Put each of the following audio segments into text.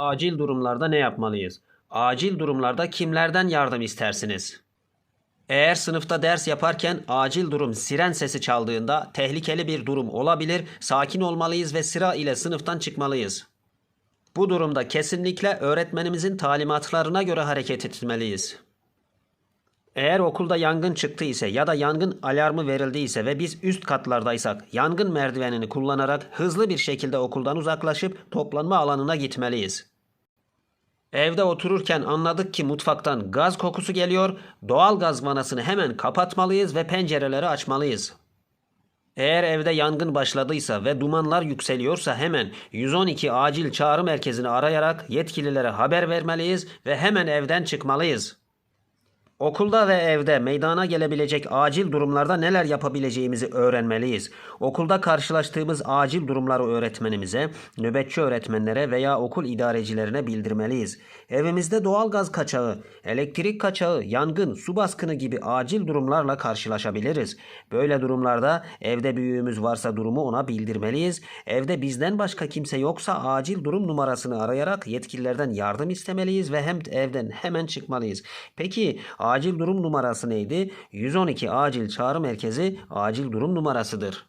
Acil durumlarda ne yapmalıyız? Acil durumlarda kimlerden yardım istersiniz? Eğer sınıfta ders yaparken acil durum siren sesi çaldığında tehlikeli bir durum olabilir, sakin olmalıyız ve sıra ile sınıftan çıkmalıyız. Bu durumda kesinlikle öğretmenimizin talimatlarına göre hareket etmeliyiz. Eğer okulda yangın çıktı ise ya da yangın alarmı verildiyse ve biz üst katlardaysak yangın merdivenini kullanarak hızlı bir şekilde okuldan uzaklaşıp toplanma alanına gitmeliyiz. Evde otururken anladık ki mutfaktan gaz kokusu geliyor. Doğal gaz vanasını hemen kapatmalıyız ve pencereleri açmalıyız. Eğer evde yangın başladıysa ve dumanlar yükseliyorsa hemen 112 acil çağrı merkezini arayarak yetkililere haber vermeliyiz ve hemen evden çıkmalıyız. Okulda ve evde meydana gelebilecek acil durumlarda neler yapabileceğimizi öğrenmeliyiz. Okulda karşılaştığımız acil durumları öğretmenimize, nöbetçi öğretmenlere veya okul idarecilerine bildirmeliyiz. Evimizde doğal gaz kaçağı, elektrik kaçağı, yangın, su baskını gibi acil durumlarla karşılaşabiliriz. Böyle durumlarda evde büyüğümüz varsa durumu ona bildirmeliyiz. Evde bizden başka kimse yoksa acil durum numarasını arayarak yetkililerden yardım istemeliyiz ve hem evden hemen çıkmalıyız. Peki acil durum numarası neydi? 112 acil çağrı merkezi acil durum numarasıdır.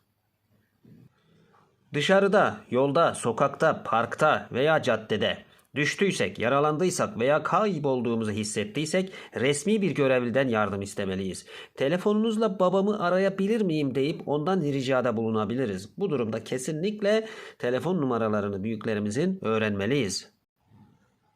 Dışarıda, yolda, sokakta, parkta veya caddede düştüysek, yaralandıysak veya kaybolduğumuzu hissettiysek resmi bir görevliden yardım istemeliyiz. Telefonunuzla babamı arayabilir miyim deyip ondan ricada bulunabiliriz. Bu durumda kesinlikle telefon numaralarını büyüklerimizin öğrenmeliyiz.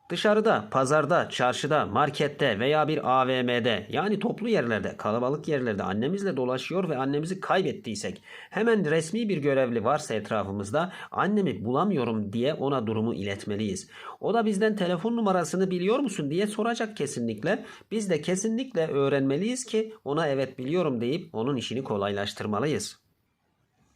Dışarıda, pazarda, çarşıda, markette veya bir AVM'de yani toplu yerlerde, kalabalık yerlerde annemizle dolaşıyor ve annemizi kaybettiysek hemen resmi bir görevli varsa etrafımızda annemi bulamıyorum diye ona durumu iletmeliyiz. O da bizden telefon numarasını biliyor musun diye soracak kesinlikle. Biz de kesinlikle öğrenmeliyiz ki ona evet biliyorum deyip onun işini kolaylaştırmalıyız.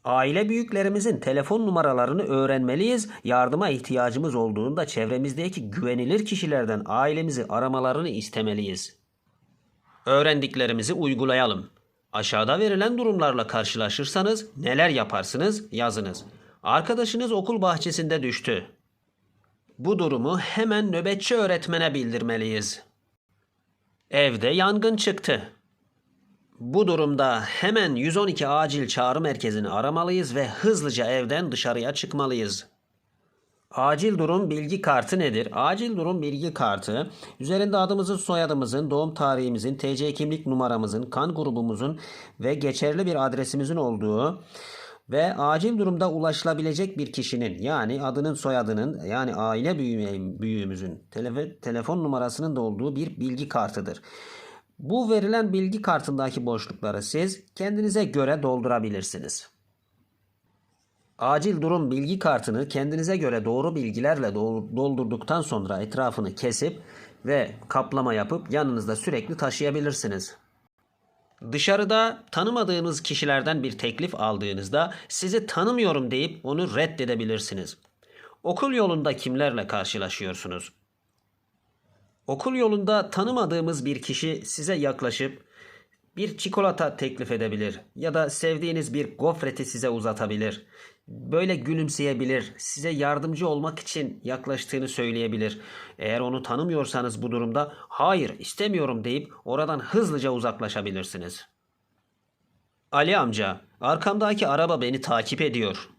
Aile büyüklerimizin telefon numaralarını öğrenmeliyiz. Yardıma ihtiyacımız olduğunda çevremizdeki güvenilir kişilerden ailemizi aramalarını istemeliyiz. Öğrendiklerimizi uygulayalım. Aşağıda verilen durumlarla karşılaşırsanız neler yaparsınız yazınız. Arkadaşınız okul bahçesinde düştü. Bu durumu hemen nöbetçi öğretmene bildirmeliyiz. Evde yangın çıktı. Bu durumda hemen 112 acil çağrı merkezini aramalıyız ve hızlıca evden dışarıya çıkmalıyız. Acil durum bilgi kartı nedir? Acil durum bilgi kartı üzerinde adımızın, soyadımızın, doğum tarihimizin, TC kimlik numaramızın, kan grubumuzun ve geçerli bir adresimizin olduğu ve acil durumda ulaşılabilecek bir kişinin yani adının soyadının yani aile büyüğü- büyüğümüzün telefon, telefon numarasının da olduğu bir bilgi kartıdır. Bu verilen bilgi kartındaki boşlukları siz kendinize göre doldurabilirsiniz. Acil durum bilgi kartını kendinize göre doğru bilgilerle do- doldurduktan sonra etrafını kesip ve kaplama yapıp yanınızda sürekli taşıyabilirsiniz. Dışarıda tanımadığınız kişilerden bir teklif aldığınızda sizi tanımıyorum deyip onu reddedebilirsiniz. Okul yolunda kimlerle karşılaşıyorsunuz? Okul yolunda tanımadığımız bir kişi size yaklaşıp bir çikolata teklif edebilir ya da sevdiğiniz bir gofreti size uzatabilir. Böyle gülümseyebilir, size yardımcı olmak için yaklaştığını söyleyebilir. Eğer onu tanımıyorsanız bu durumda hayır istemiyorum deyip oradan hızlıca uzaklaşabilirsiniz. Ali amca, arkamdaki araba beni takip ediyor.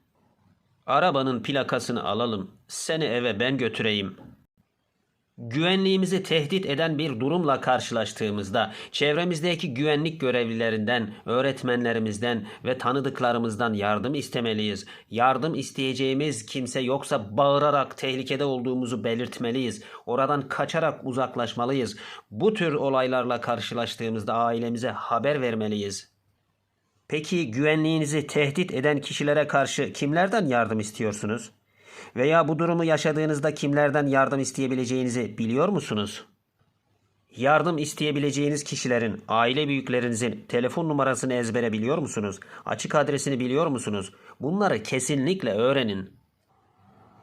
Arabanın plakasını alalım. Seni eve ben götüreyim. Güvenliğimizi tehdit eden bir durumla karşılaştığımızda çevremizdeki güvenlik görevlilerinden, öğretmenlerimizden ve tanıdıklarımızdan yardım istemeliyiz. Yardım isteyeceğimiz kimse yoksa bağırarak tehlikede olduğumuzu belirtmeliyiz. Oradan kaçarak uzaklaşmalıyız. Bu tür olaylarla karşılaştığımızda ailemize haber vermeliyiz. Peki güvenliğinizi tehdit eden kişilere karşı kimlerden yardım istiyorsunuz? Veya bu durumu yaşadığınızda kimlerden yardım isteyebileceğinizi biliyor musunuz? Yardım isteyebileceğiniz kişilerin, aile büyüklerinizin telefon numarasını ezbere biliyor musunuz? Açık adresini biliyor musunuz? Bunları kesinlikle öğrenin.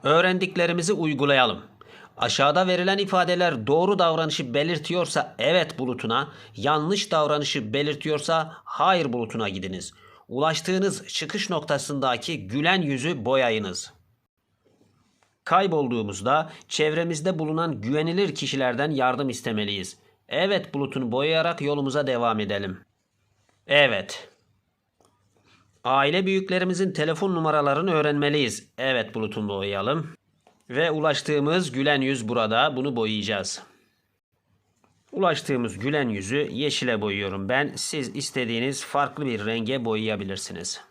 Öğrendiklerimizi uygulayalım. Aşağıda verilen ifadeler doğru davranışı belirtiyorsa evet bulutuna, yanlış davranışı belirtiyorsa hayır bulutuna gidiniz. Ulaştığınız çıkış noktasındaki gülen yüzü boyayınız. Kaybolduğumuzda çevremizde bulunan güvenilir kişilerden yardım istemeliyiz. Evet bulutunu boyayarak yolumuza devam edelim. Evet. Aile büyüklerimizin telefon numaralarını öğrenmeliyiz. Evet bulutunu boyayalım. Ve ulaştığımız gülen yüz burada. Bunu boyayacağız. Ulaştığımız gülen yüzü yeşile boyuyorum ben. Siz istediğiniz farklı bir renge boyayabilirsiniz.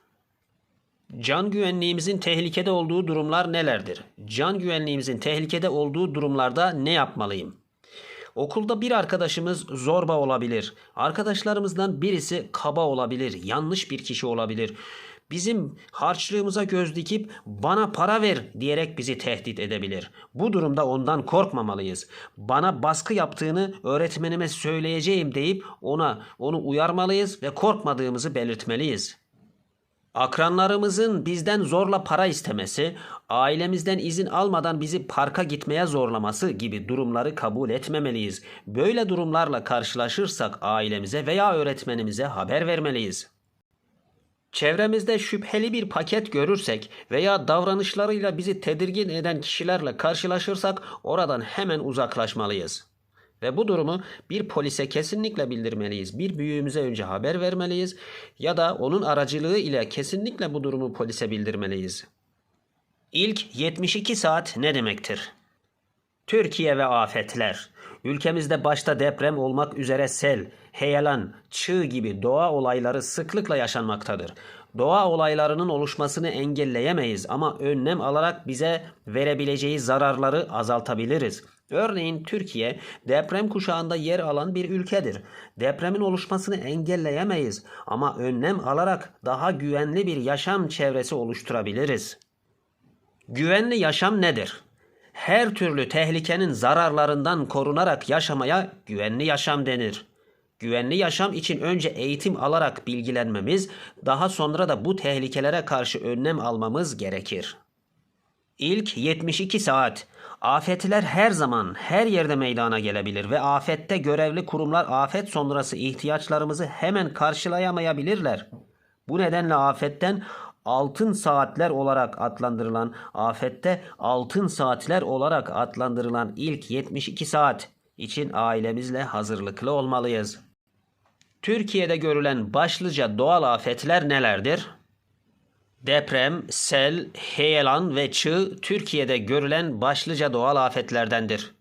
Can güvenliğimizin tehlikede olduğu durumlar nelerdir? Can güvenliğimizin tehlikede olduğu durumlarda ne yapmalıyım? Okulda bir arkadaşımız zorba olabilir. Arkadaşlarımızdan birisi kaba olabilir. Yanlış bir kişi olabilir. Bizim harçlığımıza göz dikip bana para ver diyerek bizi tehdit edebilir. Bu durumda ondan korkmamalıyız. Bana baskı yaptığını öğretmenime söyleyeceğim deyip ona onu uyarmalıyız ve korkmadığımızı belirtmeliyiz. Akranlarımızın bizden zorla para istemesi, ailemizden izin almadan bizi parka gitmeye zorlaması gibi durumları kabul etmemeliyiz. Böyle durumlarla karşılaşırsak ailemize veya öğretmenimize haber vermeliyiz. Çevremizde şüpheli bir paket görürsek veya davranışlarıyla bizi tedirgin eden kişilerle karşılaşırsak oradan hemen uzaklaşmalıyız. Ve bu durumu bir polise kesinlikle bildirmeliyiz. Bir büyüğümüze önce haber vermeliyiz ya da onun aracılığı ile kesinlikle bu durumu polise bildirmeliyiz. İlk 72 saat ne demektir? Türkiye ve afetler. Ülkemizde başta deprem olmak üzere sel, heyelan, çığ gibi doğa olayları sıklıkla yaşanmaktadır. Doğa olaylarının oluşmasını engelleyemeyiz ama önlem alarak bize verebileceği zararları azaltabiliriz. Örneğin Türkiye deprem kuşağında yer alan bir ülkedir. Depremin oluşmasını engelleyemeyiz ama önlem alarak daha güvenli bir yaşam çevresi oluşturabiliriz. Güvenli yaşam nedir? Her türlü tehlikenin zararlarından korunarak yaşamaya güvenli yaşam denir. Güvenli yaşam için önce eğitim alarak bilgilenmemiz, daha sonra da bu tehlikelere karşı önlem almamız gerekir. İlk 72 saat. Afetler her zaman her yerde meydana gelebilir ve afette görevli kurumlar afet sonrası ihtiyaçlarımızı hemen karşılayamayabilirler. Bu nedenle afetten altın saatler olarak adlandırılan, afette altın saatler olarak adlandırılan ilk 72 saat için ailemizle hazırlıklı olmalıyız. Türkiye'de görülen başlıca doğal afetler nelerdir? Deprem, sel, heyelan ve çığ Türkiye'de görülen başlıca doğal afetlerdendir.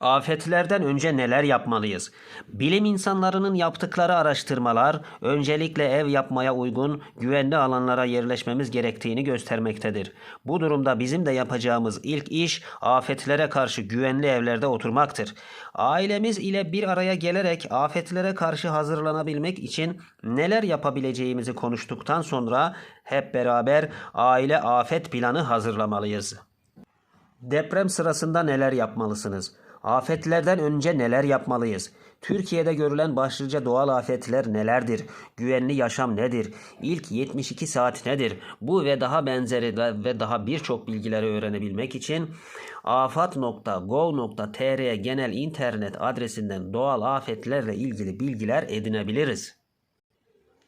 Afetlerden önce neler yapmalıyız? Bilim insanlarının yaptıkları araştırmalar öncelikle ev yapmaya uygun güvenli alanlara yerleşmemiz gerektiğini göstermektedir. Bu durumda bizim de yapacağımız ilk iş afetlere karşı güvenli evlerde oturmaktır. Ailemiz ile bir araya gelerek afetlere karşı hazırlanabilmek için neler yapabileceğimizi konuştuktan sonra hep beraber aile afet planı hazırlamalıyız. Deprem sırasında neler yapmalısınız? Afetlerden önce neler yapmalıyız? Türkiye'de görülen başlıca doğal afetler nelerdir? Güvenli yaşam nedir? İlk 72 saat nedir? Bu ve daha benzeri ve daha birçok bilgileri öğrenebilmek için afat.gov.tr genel internet adresinden doğal afetlerle ilgili bilgiler edinebiliriz.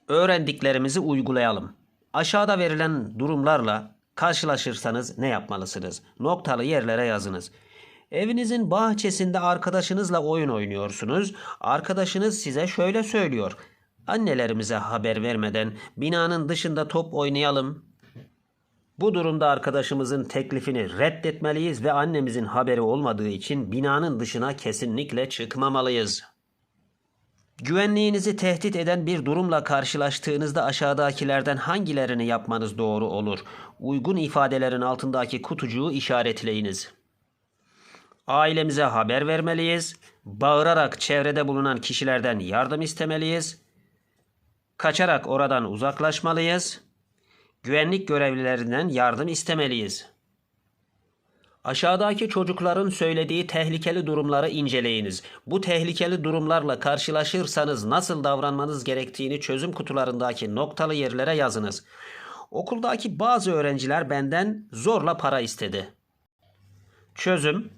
Öğrendiklerimizi uygulayalım. Aşağıda verilen durumlarla karşılaşırsanız ne yapmalısınız? Noktalı yerlere yazınız. Evinizin bahçesinde arkadaşınızla oyun oynuyorsunuz. Arkadaşınız size şöyle söylüyor. Annelerimize haber vermeden binanın dışında top oynayalım. Bu durumda arkadaşımızın teklifini reddetmeliyiz ve annemizin haberi olmadığı için binanın dışına kesinlikle çıkmamalıyız. Güvenliğinizi tehdit eden bir durumla karşılaştığınızda aşağıdakilerden hangilerini yapmanız doğru olur? Uygun ifadelerin altındaki kutucuğu işaretleyiniz. Ailemize haber vermeliyiz. Bağırarak çevrede bulunan kişilerden yardım istemeliyiz. Kaçarak oradan uzaklaşmalıyız. Güvenlik görevlilerinden yardım istemeliyiz. Aşağıdaki çocukların söylediği tehlikeli durumları inceleyiniz. Bu tehlikeli durumlarla karşılaşırsanız nasıl davranmanız gerektiğini çözüm kutularındaki noktalı yerlere yazınız. Okuldaki bazı öğrenciler benden zorla para istedi. Çözüm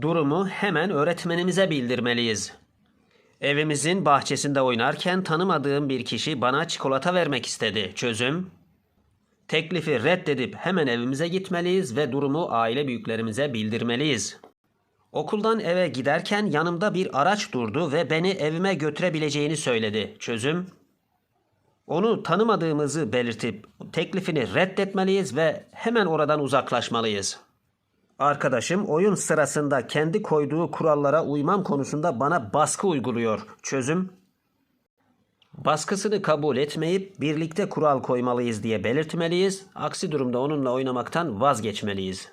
Durumu hemen öğretmenimize bildirmeliyiz. Evimizin bahçesinde oynarken tanımadığım bir kişi bana çikolata vermek istedi. Çözüm Teklifi reddedip hemen evimize gitmeliyiz ve durumu aile büyüklerimize bildirmeliyiz. Okuldan eve giderken yanımda bir araç durdu ve beni evime götürebileceğini söyledi. Çözüm? Onu tanımadığımızı belirtip teklifini reddetmeliyiz ve hemen oradan uzaklaşmalıyız. Arkadaşım oyun sırasında kendi koyduğu kurallara uymam konusunda bana baskı uyguluyor. Çözüm? Baskısını kabul etmeyip birlikte kural koymalıyız diye belirtmeliyiz. Aksi durumda onunla oynamaktan vazgeçmeliyiz.